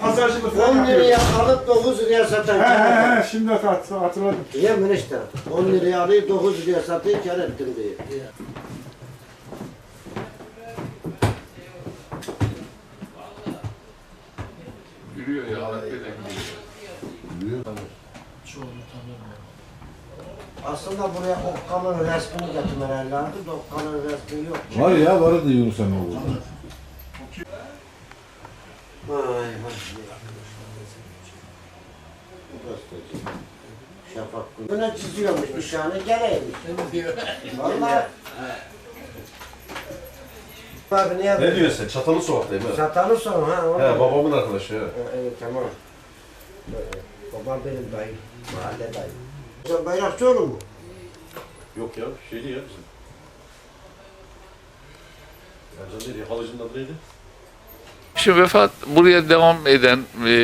Pazarcılık falan 10 yapıyor. liraya alıp 9 liraya satan He he he şimdi hat- hatırladım. Yemin işte. 10 liraya alayım 9 liraya satayım kar ettim diye. Yürüyor ya. Bey de gidiyor. Aslında buraya Okkan'ın resmini getirmeler lazım Okkan'ın resmi yok. Var ya vardı Yunus Emre. Vay vay. Şafak. Buna çiziyormuş nişanı geleymiş. Vallahi. Abi Ne böyle? diyorsun sen? Çatalı sokaktayım ha. Satanı son ha. He babamın arkadaşı ha. Ha, Evet tamam. Evet, Babam benim dayım. Mahalle dayım. Sen Bayrakçıoğlu mu? Yok ya şeydi ya bizim. Ercan neydi? Halıcının adı neydi? Şimdi vefat buraya devam eden e,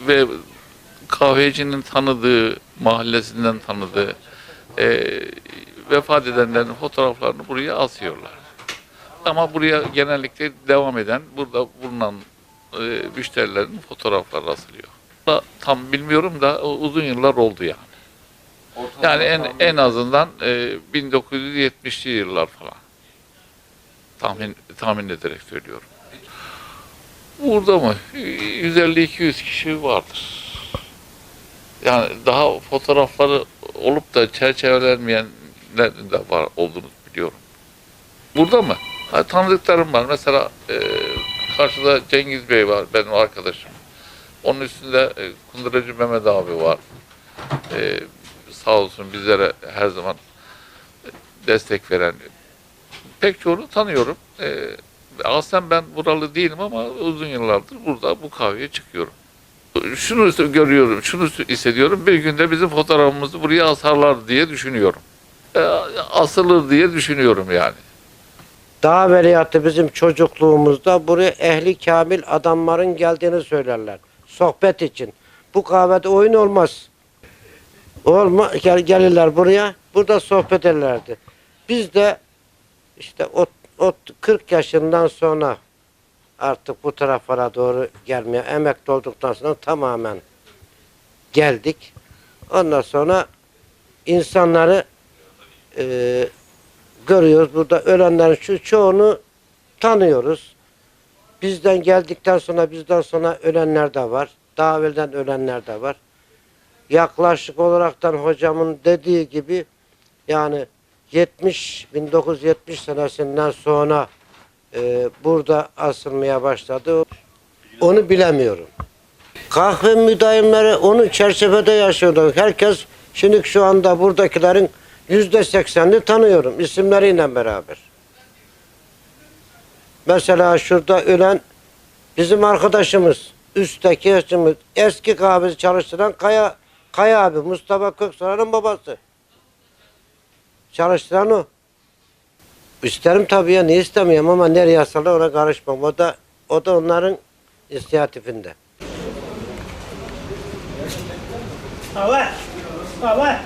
ve kahvecinin tanıdığı, mahallesinden tanıdığı e, vefat edenlerin fotoğraflarını buraya asıyorlar. Ama buraya genellikle devam eden, burada bulunan e, müşterilerin fotoğrafları asılıyor. Tam bilmiyorum da o uzun yıllar oldu yani. Yani en en azından e, 1970'li yıllar falan. Tahmin tahmin ederek söylüyorum. Burada mı? 150-200 kişi vardır. Yani daha fotoğrafları olup da çerçevelenmeyenler de var olduğunu biliyorum. Burada mı? Ha, tanıdıklarım var. Mesela e, karşıda Cengiz Bey var, benim arkadaşım. Onun üstünde e, Kunduracı Mehmet abi var. E, sağ olsun bizlere her zaman destek veren. Pek çoğunu tanıyorum. E, Aslında ben buralı değilim ama uzun yıllardır burada bu kahveye çıkıyorum. Şunu görüyorum, şunu hissediyorum. Bir günde bizim fotoğrafımızı buraya asarlar diye düşünüyorum. E, asılır diye düşünüyorum yani. Dağ veliyatı bizim çocukluğumuzda buraya ehli kamil adamların geldiğini söylerler. Sohbet için. Bu kahvede oyun olmaz. Olma, gel, gelirler buraya. Burada sohbet ederlerdi. Biz de işte o, o 40 yaşından sonra artık bu taraflara doğru gelmeye emekli olduktan sonra tamamen geldik. Ondan sonra insanları eee görüyoruz. Burada ölenlerin şu çoğunu tanıyoruz. Bizden geldikten sonra bizden sonra ölenler de var. Daha evvelden ölenler de var. Yaklaşık olaraktan hocamın dediği gibi yani 70 1970 senesinden sonra e, burada asılmaya başladı. Onu bilemiyorum. Kahve müdavimleri onu çerçevede yaşıyorlar. Herkes şimdi şu anda buradakilerin yüzde seksenini tanıyorum isimleriyle beraber. Mesela şurada ölen bizim arkadaşımız, üstteki yaşımız, eski kahvesi çalıştıran Kaya, Kaya abi, Mustafa Köksal'ın babası. Çalıştıran o. İsterim tabii ya, niye istemiyorum ama nereye yazsalar ona karışmam. O da, o da onların inisiyatifinde. Hava. Hava.